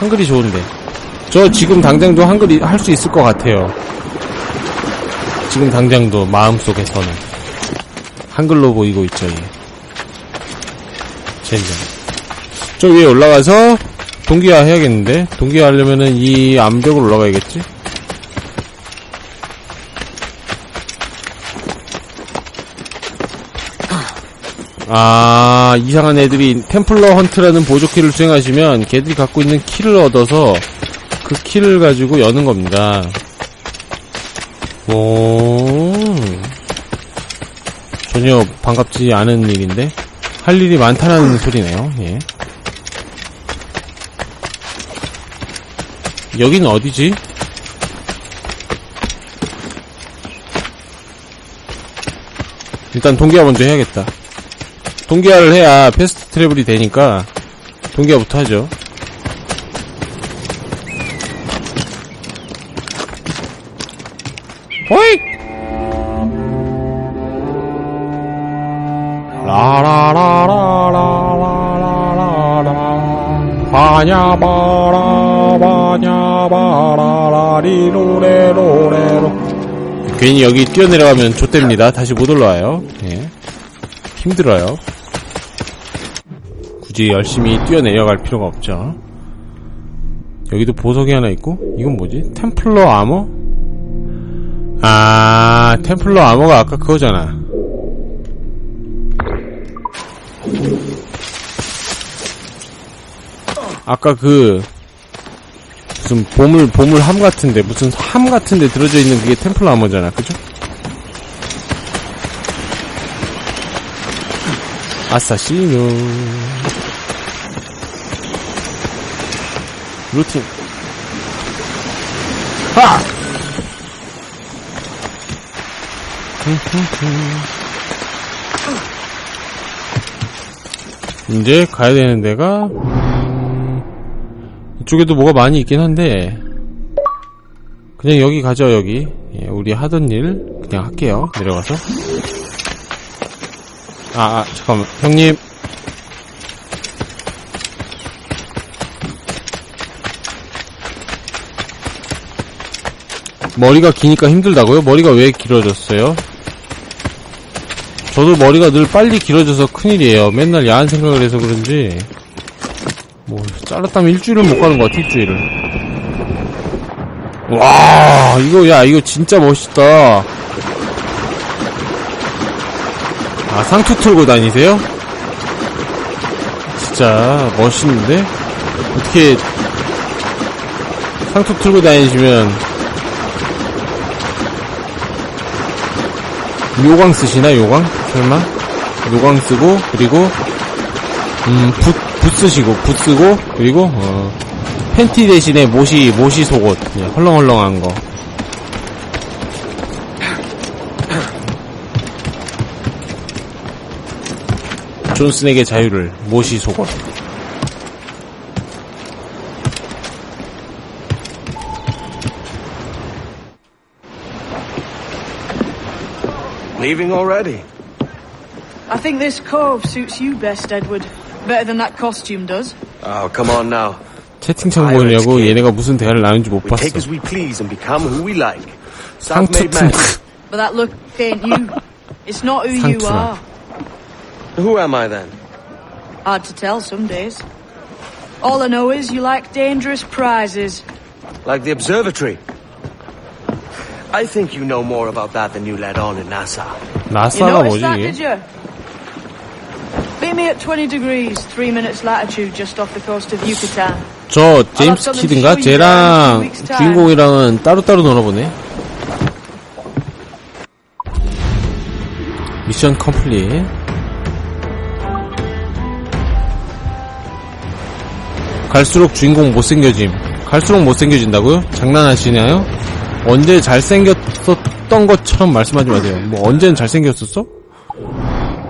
한글이 좋은데. 저 지금 당장도 한글이 할 수 있을 것 같아요. 지금 당장도 마음속에서는. 한글로 보이고 있죠, 얘. 젠장. 저 위에 올라가서 동기화 해야겠는데? 동기화 하려면은 이 암벽으로 올라가야겠지? 아, 이상한 애들이 템플러 헌트라는 보조키를 수행하시면 걔들이 갖고 있는 키를 얻어서 그 키를 가지고 여는 겁니다. 오. 전혀 반갑지 않은 일인데? 할 일이 많다는 소리네요, 예. 여기는 어디지? 일단 동기화 먼저 해야겠다. 동기화를 해야 패스트 트래블이 되니까 동기화부터 하죠. 호잇! 라라라라라라라라 바냐바라 바냐바라라 리로레로레로 괜히 여기 뛰어내려가면 좆됩니다. 다시 못 올라와요. 예. 힘들어요. 굳이 열심히 뛰어내려갈 필요가 없죠. 여기도 보석이 하나 있고, 이건 뭐지? 템플러 아머? 아, 템플러 아머가 아까 그거잖아. 아까 그, 무슨 보물, 보물 함 같은데, 무슨 함 같은데 들어져 있는 그게 템플러 아머잖아. 그죠? 아사시노 루틴 하! 이제 가야 되는 데가 음, 이쪽에도 뭐가 많이 있긴 한데 그냥 여기 가죠 여기 예, 우리 하던 일 그냥 할게요 내려가서 아, 아, 잠깐만. 형님. 머리가 기니까 힘들다고요? 머리가 왜 길어졌어요? 저도 머리가 늘 빨리 길어져서 큰일이에요. 맨날 야한 생각을 해서 그런지. 뭐, 잘랐다면 일주일은 못 가는 것 같아, 일주일을. 와, 이거, 야, 이거 진짜 멋있다. 아, 상투 틀고 다니세요? 진짜 멋있는데? 어떻게 상투 틀고 다니시면 요광 쓰시나 요광? 설마? 요광 쓰고 그리고 음, 붓, 붓 쓰시고 붓 쓰고 그리고 어, 팬티 대신에 모시 모시 속옷 그냥 헐렁헐렁한 거 존슨에게 자유를 모시 속옷 Leaving already? I think this cove suits you best, Edward. Better than that costume does. Oh, come on now. 채팅창 보느냐고 얘네가 무슨 대화를 나눈지 못 We 봤어 take as we please and become who we like. Self-made 상투 man. But that look ain't you. It's not who you 상투라. are. Who am I then? Hard to tell some days. All I know is you like dangerous prizes. Like the observatory? I think you know more about that than you let on in NASA. Noticed 뭐지 that, 이게? did you? Beat me at 20 degrees, 3 minutes latitude just off the coast of Yucatan. 저 제임스 키드인가? 쟤랑 주인공이랑은 따로따로 놀아보네 미션 컴플릿 갈수록 주인공 못생겨짐 갈수록 못생겨진다고요? 장난하시나요? 언제 잘생겼었던 것처럼 말씀하지 마세요 뭐 언제는 잘생겼었어?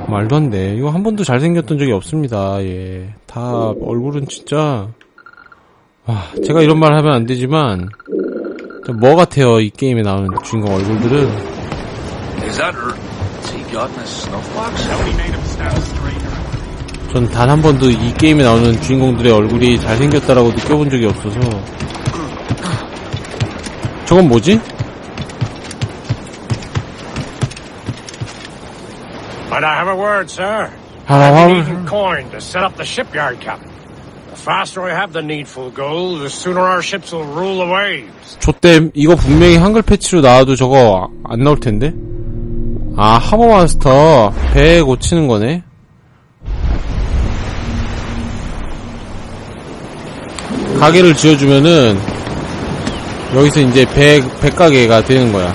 말도 안 돼. 이거 한 번도 잘생겼던 적이 없습니다. 예. 다 얼굴은 진짜 아, 제가 이런 말 하면 안 되지만 뭐 같아요. 이 게임에 나오는 주인공 얼굴들은. 전 단 한 번도 이 게임에 나오는 주인공들의 얼굴이 잘생겼다라고 느껴본 적이 없어서 저건 뭐지? Might I have a word, sir? 하나 I've been 화 needing coin to set up the shipyard, Captain. The faster I have the needful gold, the sooner our ships will rule the waves. 좆댐 이거 분명히 한글 패치로 나와도 저거 안 나올 텐데 아 하버 마스터 배 고치는 거네 가게를 지어주면은 여기서 이제 배 배가게가 되는 거야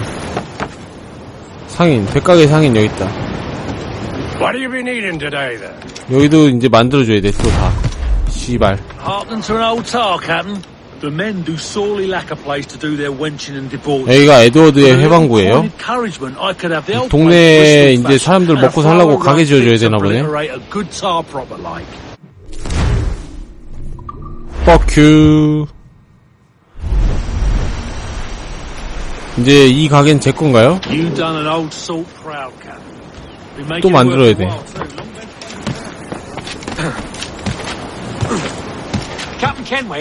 상인 배가게 상인 여기 있다 What have you been eating today, then? 여기도 이제 만들어줘야 돼 또 다 씨발 Hearken to an old tar, Captain. The men do sorely lack a place to do their wenching and debauching. 여기가 에드워드의 해방구예요 Encouragement, I could have the old 동네에 place 이제 사람들 먹고 살라고 가게 지어줘야 되나 보네. A good tar proper like. 뻑큐 이제 이 가게는 제 건가요? 또 만들어야 돼.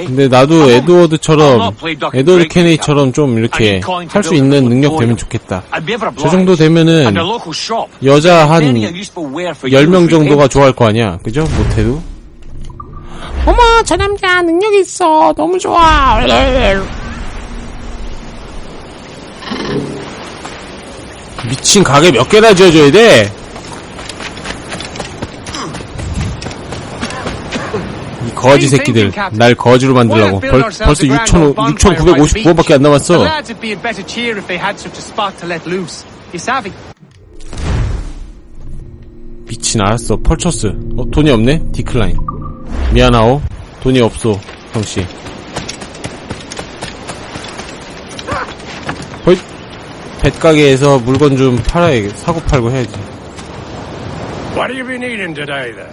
근데 나도 에드워드처럼 에드워드 케네이처럼 좀 이렇게 할 수 있는 능력 되면 좋겠다 저. 정도 되면은. 여자 한 Any useful wear for you 10명 if we 정도가. 좋아할 거 아니야 그죠? 못해도 어머 저 남자 능력 있어 너무 좋아 미친 가게 몇 개나 지어줘야 돼? 이 거지 새끼들 날 거지로 만들라고. 벌, 벌써 6,000 6,959원밖에 안 남았어? 미친 알았어. 펄처스. 어 돈이 없네? 디클라인. 미안하오. 돈이 없어 형씨. 헐 뱃가게에서 물건 좀 팔아야 사고 팔고 해야지 What have you been eating today, then?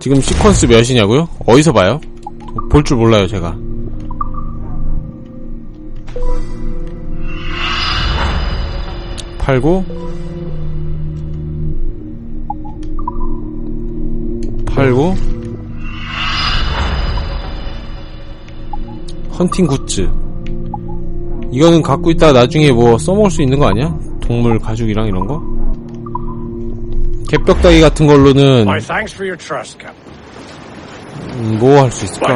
지금 시퀀스 몇이냐고요? 어디서 봐요? 볼 줄 몰라요 제가 팔고 팔고 헌팅 굿즈 이거는 갖고 있다가 나중에 뭐 써먹을 수 있는 거 아니야? 동물 가죽이랑 이런 거? 개벽다기 같은 걸로는 My thanks for your trust, Captain. 뭐할 수 있을까?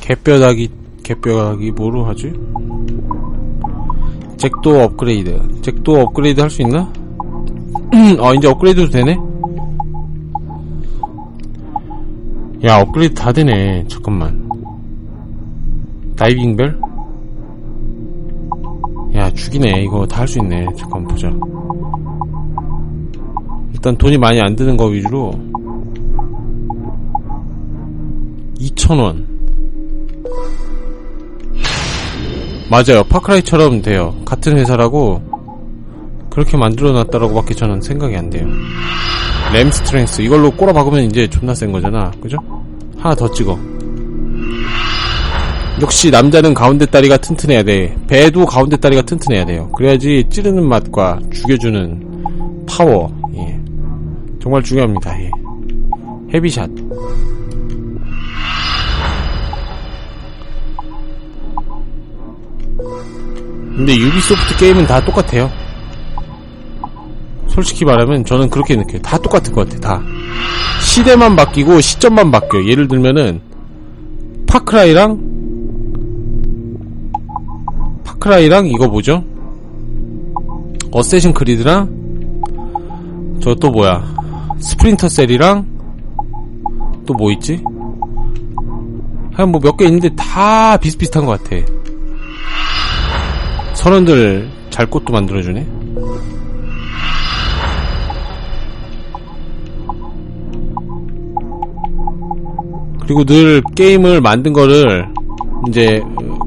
개뼈다기 개뼈다기 뭐로 하지? 잭도 업그레이드 잭도 업그레이드 할 수 있나? 아 이제 업그레이드도 되네? 야 업그레이드 다 되네 잠깐만 다이빙벨? 야 죽이네 이거 다 할 수 있네 잠깐 보자 일단 돈이 많이 안 드는 거 위주로 2,000원 맞아요. 파크라이처럼 돼요. 같은 회사라고 그렇게 만들어 놨다라고 밖에 저는 생각이 안 돼요. 램 스트렝스 이걸로 꼬라 박으면 이제 존나 센 거잖아. 그죠? 하나 더 찍어. 역시 남자는 가운데 다리가 튼튼해야 돼. 배도 가운데 다리가 튼튼해야 돼요. 그래야지 찌르는 맛과 죽여주는 파워. 예. 정말 중요합니다. 예. 헤비샷. 근데 유비소프트 게임은 다 똑같아요. 솔직히 말하면 저는 그렇게 느껴요. 다 똑같은 것 같아, 다. 시대만 바뀌고 시점만 바뀌어. 예를 들면은, 파크라이랑, 파크라이랑 이거 뭐죠? 어세신 크리드랑, 저 또 뭐야. 스프린터 셀이랑, 또 뭐 있지? 한 뭐 몇 개 있는데 다 비슷비슷한 것 같아. 선원들 잘 꽃도 만들어주네. 그리고 늘 게임을 만든 거를 이제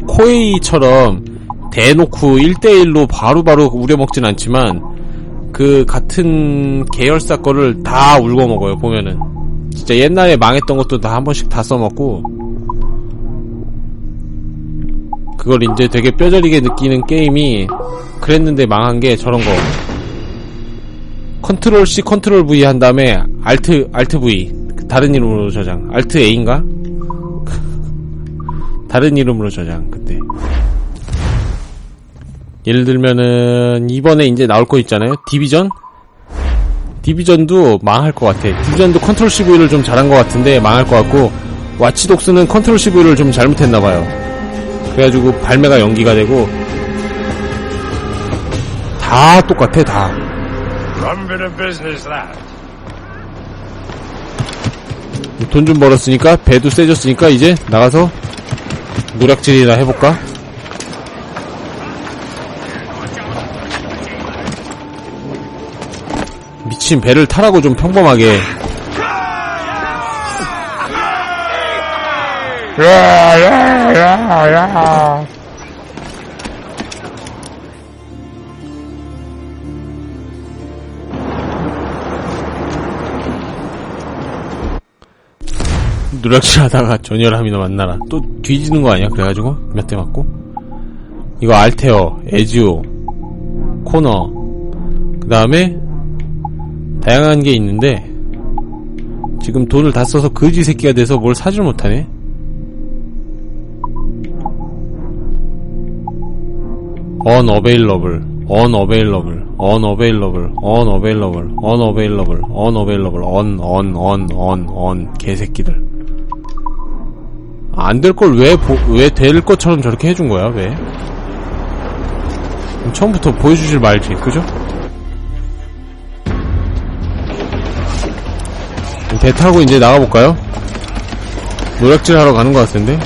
코에이처럼 대놓고 1대1로 바로바로 우려먹진 않지만 그 같은 계열사 거를 다 울고 먹어요 보면은 진짜 옛날에 망했던 것도 다 한 번씩 다 써먹고 그걸 이제 되게 뼈저리게 느끼는 게임이 그랬는데 망한 게 저런 거 컨트롤 C, 컨트롤 V 한 다음에 알트, 알트 V. 그 다른 이름으로 저장. 알트 A인가? 다른 이름으로 저장, 그때. 예를 들면은, 이번에 이제 나올 거 있잖아요? 디비전? 디비전도 망할 것 같아. 디비전도 컨트롤 CV를 좀 잘한 것 같은데, 망할 것 같고, 와치독스는 컨트롤 CV를 좀 잘못했나 봐요. 그래가지고, 발매가 연기가 되고, 다 똑같아, 다. 돈 좀 벌었으니까 배도 세졌으니까 이제 나가서 노략질이나 해볼까? 미친 배를 타라고 좀 평범하게. 노략질 하다가 전열함이나 만나라. 또 뒤지는 거 아니야? 그래가지고? 몇 대 맞고? 이거 알테어 에지오 코너. 그 다음에 다양한 게 있는데 지금 돈을 다 써서 거지 새끼가 돼서 뭘 사질 못하네 unavailable unavailable unavailable unavailable unavailable unavailable on on on on on 개새끼들 안 될 걸 왜 왜 될 것처럼 저렇게 해준 거야 왜 처음부터 보여주질 말지 그죠? 배 타고 이제 나가볼까요? 노략질 하러 가는 것 같은데?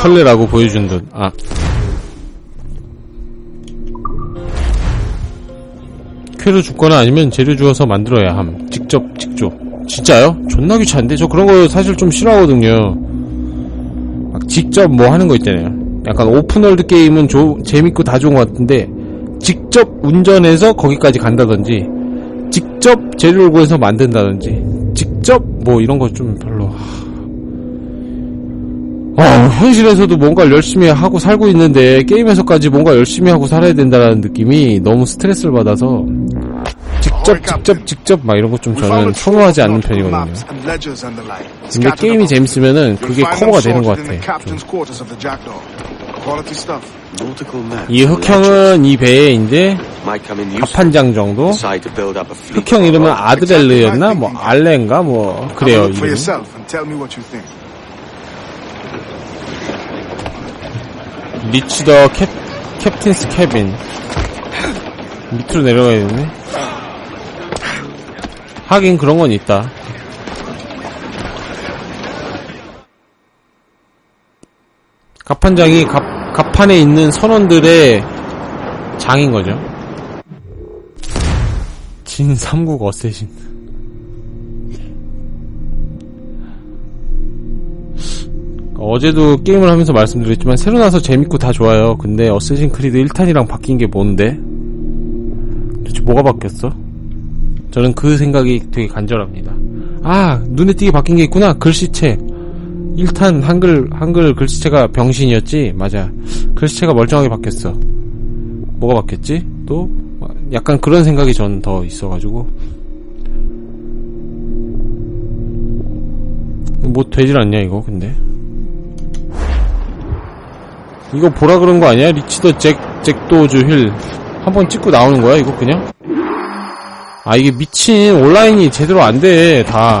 설레라고 보여준 듯. 아. 쾌로 줍거나 아니면 재료 주어서 만들어야 함. 직접 직접 진짜요? 존나 귀찮은데? 저 그런 거 사실 좀 싫어하거든요. 막 직접 뭐 하는 거 있잖아요. 약간 오픈월드 게임은 조, 재밌고 다 좋은 것 같은데 직접 운전해서 거기까지 간다든지 직접 재료를 구해서 만든다든지 직접 뭐 이런 거 좀 별로 어, 현실에서도 뭔가를 열심히 하고 살고 있는데 게임에서까지 뭔가 열심히 하고 살아야 된다는 느낌이 너무 스트레스를 받아서 직접 직접 직접 막 이런 거 좀 저는 선호하지 않는 편이거든요. 근데 게임이 재밌으면은 그게 커버가 되는 것 같아. 좀. 이 흑형은 이 배에 이제. 합판장 정도. 흑형 이름은 아드렐르였나 뭐 알렌가 뭐 그래요 Have a look for 이름 yourself and tell me what you think. 리치 더 캡, 캡틴스 캐빈 밑으로 내려가야 되네 하긴 그런 건 있다 갑판장이 갑, 갑판에 있는 선원들의 장인 거죠 진 삼국 어쌔신 어제도 게임을 하면서 말씀드렸지만 새로 나서 재밌고 다 좋아요. 근데 어쌔신 크리드 1탄이랑 바뀐 게 뭔데? 도대체 뭐가 바뀌었어? 저는 그 생각이 되게 간절합니다. 아, 눈에 띄게 바뀐 게 있구나. 글씨체. 1탄 한글 한글 글씨체가 병신이었지. 맞아. 글씨체가 멀쩡하게 바뀌었어. 뭐가 바뀌었지? 또 약간 그런 생각이 전 더 있어가지고 뭐 되질 않냐 이거 근데 이거 보라 그런 거 아니야? 리치더 잭, 잭도즈 힐. 한번 찍고 나오는 거야, 이거 그냥? 아, 이게 미친 온라인이 제대로 안 돼, 다.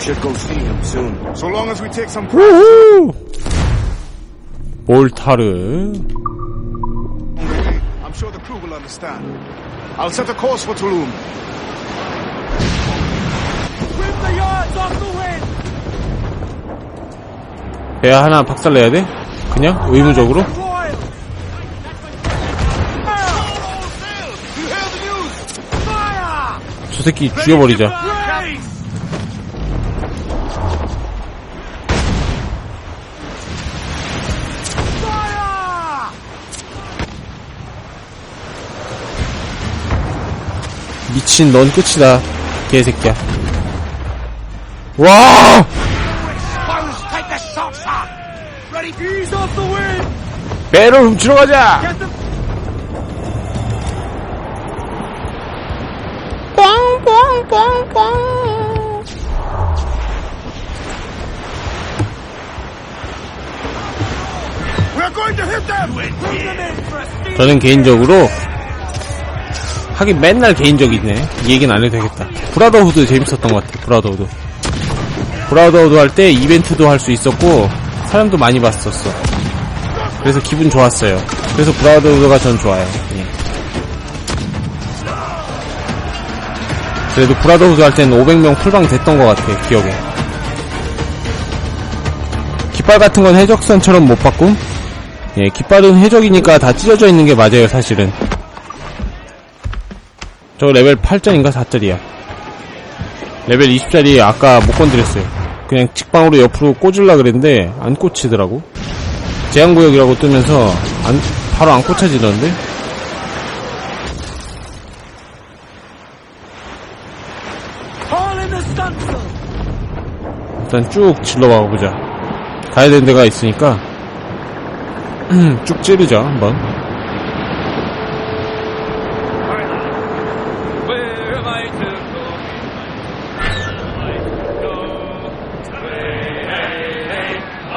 I should go see him soon. So long as we take some 우후! 몰타르. I'm sure the crew will understand. I'll set a course for Tulum. 배 하나 박살내야 돼? 그냥? 의무적으로? 저 새끼 죽여버리자. 미친 넌 끝이다 개새끼야. 와 배를 훔치러 가자! 꽝꽝꽝꽝! 저는 개인적으로 하긴 맨날 개인적이네. 이 얘기는 안 해도 되겠다. 브라더후드 재밌었던 것 같아 브라더후드. 브라더후드 할 때 이벤트도 할 수 있었고 사람도 많이 봤었어. 그래서 기분 좋았어요. 그래서 브라더후드가 전 좋아요. 예. 그래도 브라더후드 할 때는 500명 풀방 됐던 것 같아 기억에. 깃발 같은 건 해적선처럼 못 바꿈? 예, 깃발은 해적이니까 다 찢어져 있는 게 맞아요, 사실은. 저 레벨 8짜리인가 4짜리야. 레벨 20짜리 아까 못 건드렸어요. 그냥 직방으로 옆으로 꽂으려 그랬는데 안 꽂히더라고. 제한구역이라고 뜨면서 안, 바로 안 꽂혀지던데? 일단 쭉 질러봐 보자. 가야 되는 데가 있으니까 쭉 찌르자 한번. Where am I to go?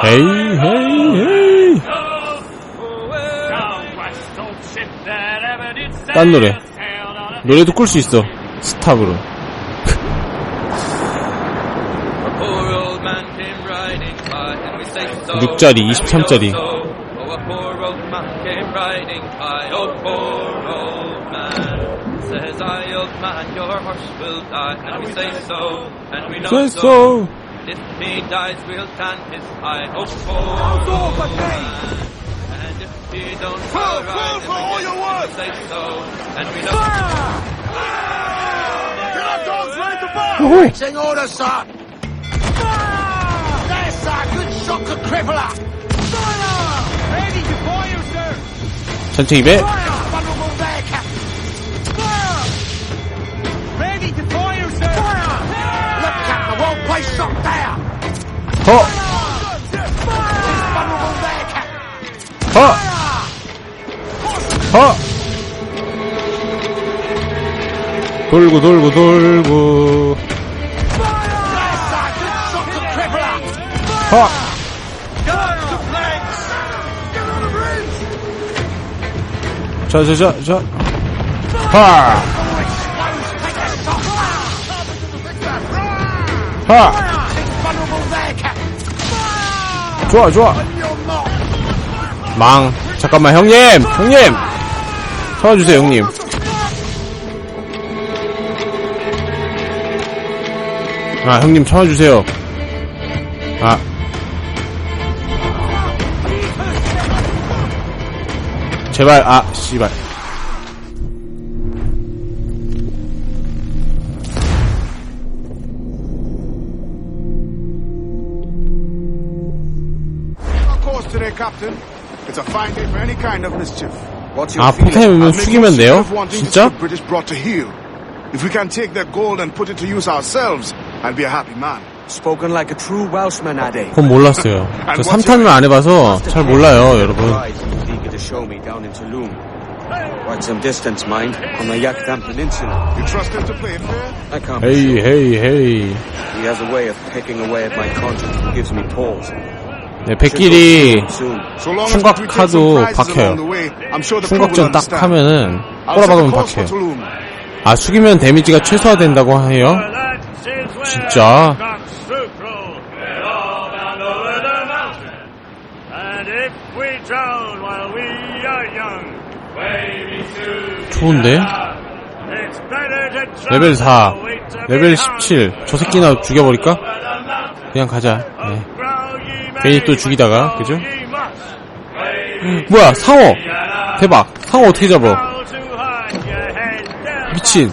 헤이 헤이 헤이. 딴 노래. 노래도 끌 수 있어. 스탑으로. Poor old man came riding by, and we say so. 6짜리, and we 23짜리. know so. Oh, a poor old man came riding by. Oh, poor old man. Says so, and we know Say so. so. If he dies, we'll tan his hide. Oh, poor old man. And if he don't Pull, ride, pull then for we all get your him, worth. we say so, and we know Get our dogs right to bar! 우후. Waiting orders, sir! There, sir! Good shot to crippler! Fire! Ready to fire, sir! 전체 200. Fire! 돌고 돌고 돌고. There, sir! Good shot to crippler! 허. Get on the planks! Get on the bridge! 자, 자, 자, 자. 하. 하. 좋아, 좋아. 망. 잠깐만, 형님! 형님! 참아주세요, 형님. 아, 형님 참아주세요. 아. 제발, 아, 씨발. 아, 오면 make 죽이면 돼요? 진짜? the British brought to heel. If we can take their gold and put it to use ourselves, I'll be a happy man. Spoken like a true Welshman, Ade. 그건 몰랐어요. 저 3탄을 안 해봐서 잘 몰라요, 여러분. Eager to show me down in Tulum. Quite some distance, mind, on the Yakdam Peninsula. You trust him to play it fair? I can't be 헤이, sure. 헤이, 헤이. He has a way of pecking away at my conscience that gives me pause. 네, 백길이 Soon. So long as 충각 we take some 카드 prizes 박혀요. along the way, I'm sure the crew will 충각전 딱 understand. 하면은 I'll set 꼬라박으면 course for 박혀요. Tulum. 아, 숙이면 데미지가 최소화된다고 해요? 진짜? 좋은데? 레벨 4. 레벨 17. 저 새끼나 죽여버릴까? 그냥 가자. 네. 괜히 또 죽이다가, 그죠? 뭐야, 상어! 대박! 상어 어떻게 잡아? 미친.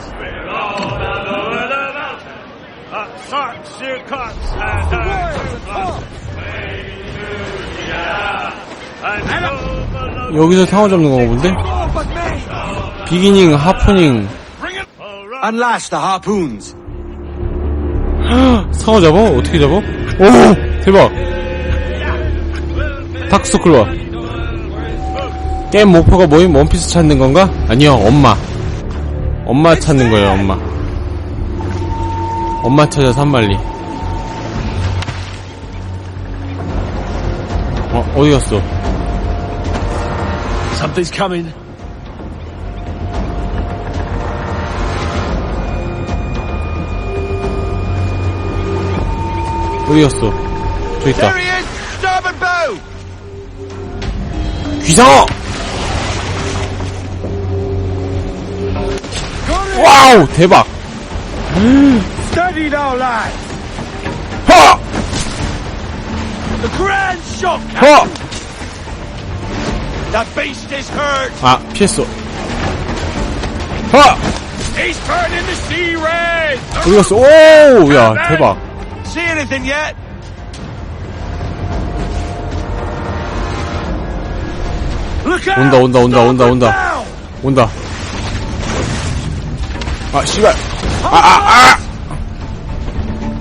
여기서 상어 잡는 건가 본데? 비기닝, 하프닝. Unlash the harpoons. 상어 잡아? 어떻게 잡아? 오! 대박! 다크서클 와. 게임 목표가 뭐임? 원피스 찾는 건가? 아니요, 엄마. 엄마 찾는 거예요, 엄마. 엄마 찾아 산말리. 어, 어디 갔어? Something's coming. 어디 갔어? 저기 있다. There he is! Starboard bow! 귀상어! 와우! 대박! Steady now, lad! 하! The grand shot! 하! The beast is hurt! 아, 피했어. 하! He's turning the sea red! 어디 갔어? 오! 야, 대박. See anything yet? 온다, 온다, 온다, 온다, 온다. 온다. 아, 씨발. 아, 아, 아!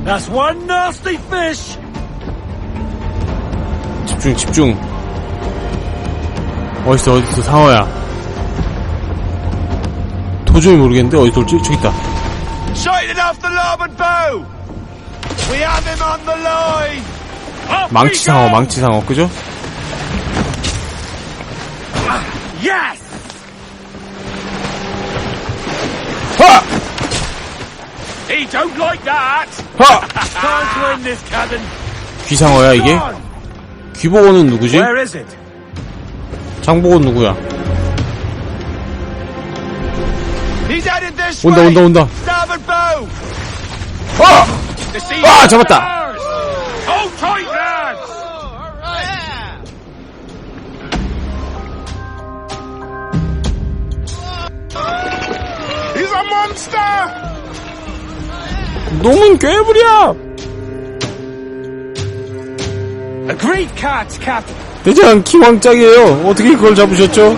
That's one nasty fish. 집중, 집중. 어딨어, 어딨어, 상어야. 도저히 모르겠는데, 어디 돌지? 저기 있다. 망치 상어, 망치 상어, 그죠? Yes! 하! He don't like that! 하! Time to end this, Captain! 귀상어야, 이게? 귀보고는 누구지? Where is it? 장보고는 누구야? 온다! 온다, 온다. Bow! 아! 아, 잡았다! 놈은 괴물이야! A great cat, Captain! 대장 기왕짝이에요. 어떻게 그걸 잡으셨죠?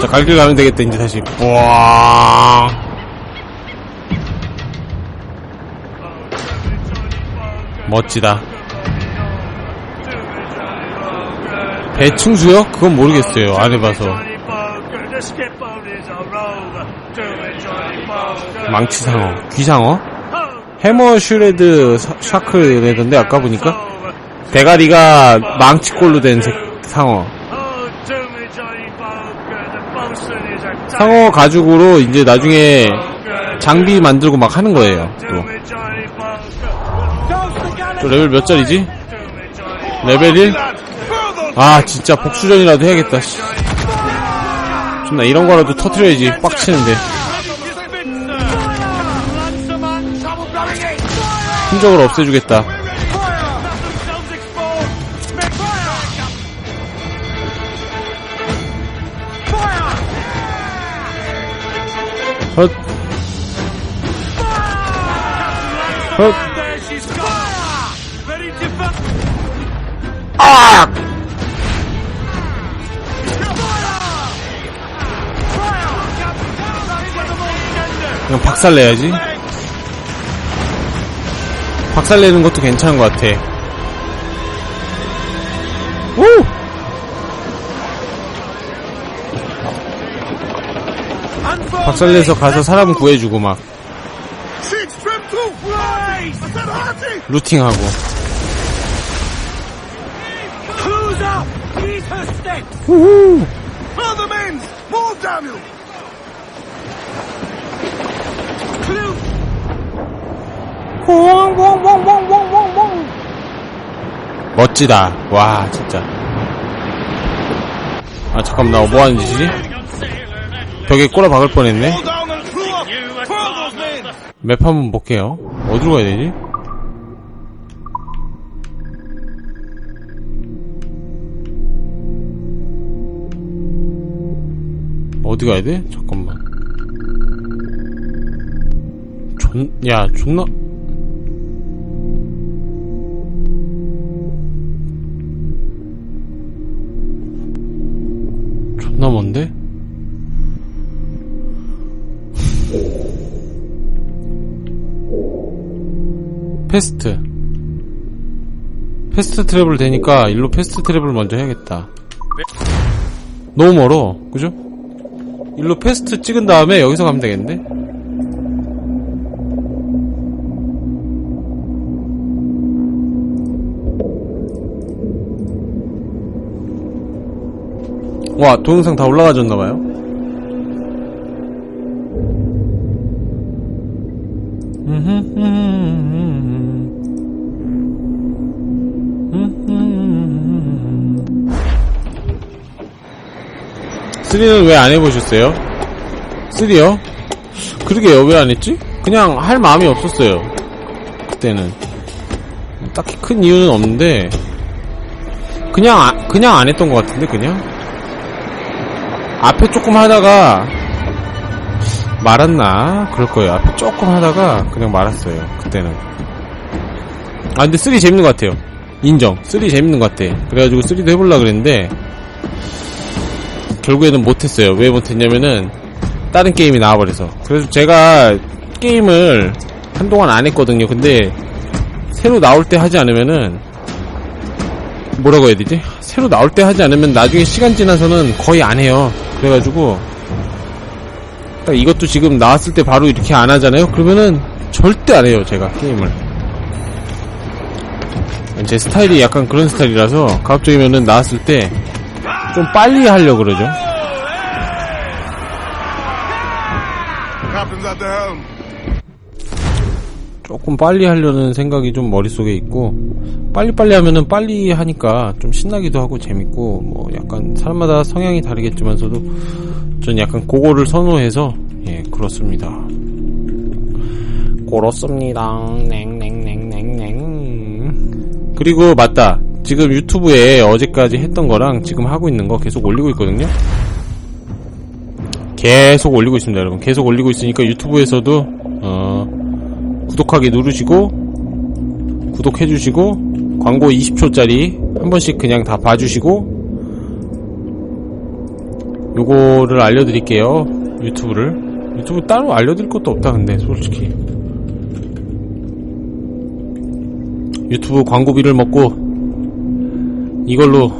자, 갈길 가면 되겠다, 이제 다시. 와. 멋지다. 배충수요? 그건 모르겠어요. 안 해봐서. 망치상어, 귀상어? 해머 슈레드 사- 샤크레던데 아까 보니까 대가리가 망치꼴로 된 새- 상어. 상어 가죽으로 이제 나중에 장비 만들고 막 하는 거예요. 또, 또 레벨 몇 짜리지? 레벨 1? 아 진짜 복수전이라도 해야겠다. 씨. 존나 이런 거라도 터트려야지 빡치는데. 흔적을 없애주겠다. 헛. 헛. 아! 그냥 박살 내야지. 박살내는 것도 괜찮은 것 같아. 오! 박살내서 가서 사람 구해주고 막 루팅하고 up? Clue! 멋지다. 와, 진짜. 아, 잠깐만, 나 뭐 하는 짓이지? 벽에 꼬라 박을 뻔했네? 맵 한번 볼게요. 어디로 가야 되지? 어디 가야 돼? 잠깐만. 존, 야, 존나. 먼데? 패스트. 패스트 트래블 되니까 일로 패스트 트래블 먼저 해야겠다. 너무 멀어. 그죠? 일로 패스트 찍은 다음에 여기서 가면 되겠는데? 와, 동영상 다 올라가졌나봐요? 쓰리는 왜 안 해보셨어요? 쓰리요? 그러게요, 왜 안 했지? 그냥 할 마음이 없었어요. 그때는. 딱히 큰 이유는 없는데, 그냥, 아- 그냥 안 했던 것 같은데, 그냥? 앞에 조금 하다가, 말았나? 그럴 거예요. 앞에 조금 하다가, 그냥 말았어요. 그때는. 아, 근데 쓰리 재밌는 것 같아요. 인정. 쓰리 재밌는 것 같아. 그래가지고 쓰리도 해보려 그랬는데, 결국에는 못했어요. 왜 못했냐면은 다른 게임이 나와버려서. 그래서 제가 게임을 한동안 안 했거든요. 근데 새로 나올 때 하지 않으면은 뭐라고 해야 되지? 새로 나올 때 하지 않으면 나중에 시간 지나서는 거의 안 해요. 그래가지고 딱 이것도 지금 나왔을 때 바로 이렇게 안 하잖아요. 그러면은 절대 안 해요. 제가 게임을. 제 스타일이 약간 그런 스타일이라서 가급적이면은 나왔을 때 좀 빨리 하려고 그러죠. 조금 빨리 하려는 생각이 좀 머릿속에 있고 빨리빨리 하면은 빨리 하니까 좀 신나기도 하고 재밌고 뭐 약간 사람마다 성향이 다르겠지만서도 전 약간 그거를 선호해서 예 그렇습니다. 그렇습니다. 냉냉냉냉냉. 그리고 맞다. 지금 유튜브에 어제까지 했던 거랑 지금 하고 있는 거 계속 올리고 있거든요. 계속 올리고 있습니다 여러분. 계속 올리고 있으니까 유튜브에서도 어 구독하기 누르시고 구독해주시고 광고 20초짜리 한 번씩 그냥 다 봐주시고 요거를 알려드릴게요 유튜브를. 유튜브 따로 알려드릴 것도 없다 근데 솔직히. 유튜브 광고비를 먹고 이걸로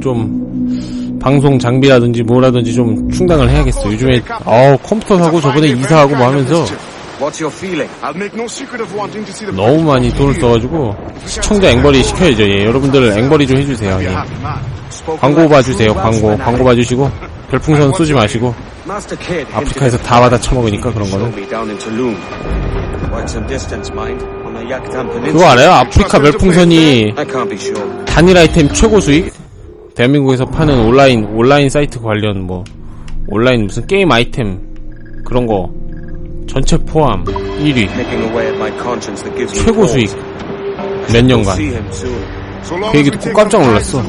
좀 방송 장비라든지 뭐라든지 좀 충당을 해야겠어 요즘에 어 컴퓨터 사고 저번에 이사하고 뭐 하면서 What's your feeling? I'll make no secret of wanting to see the 너무 많이 돈을 써가지고 시청자 앵벌이 시켜야죠. 예, 여러분들 앵벌이 좀 해주세요. 예. 광고 봐주세요. 광고 광고 봐주시고 별풍선 쏘지 마시고 아프리카에서 다 받아 처먹으니까 그런 거는. 그거 알아요? 아프리카 별풍선이. 단일 아이템 최고 수익 대한민국에서 파는 온라인 온라인 사이트 관련 뭐 온라인 무슨 게임 아이템 그런 거 전체 포함 1위 Picking away at my conscience that gives me 최고. 수익 몇 년간 그 얘기 듣고 깜짝 놀랐어.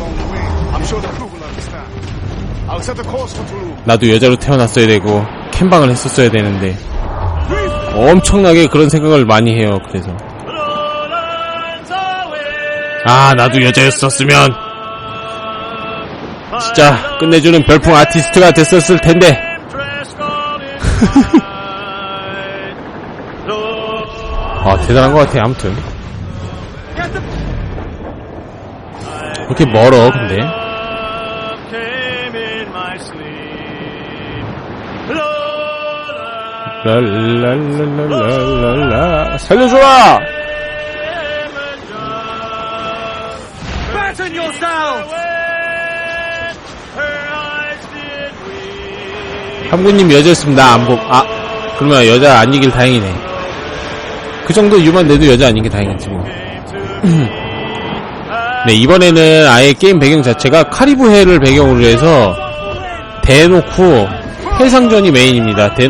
나도 여자로 태어났어야 되고 캠방을 했었어야 되는데 엄청나게 그런 생각을 많이 해요 그래서 아 나도 여자였었으면 진짜 끝내주는 별풍 아티스트가 됐었을 텐데 아 대단한 것 같아 아무튼. 그렇게 멀어 근데. 랄랄랄랄랄라. 살려줘라! 함구님 여자였으면 나안 보, 아, 그러면 여자 아니길 다행이네. 그 정도 유만 내도 여자 아닌 게 다행이지 뭐. 네, 이번에는 아예 게임 배경 자체가 카리브해를 배경으로 해서 대놓고 해상전이 메인입니다. 대놓고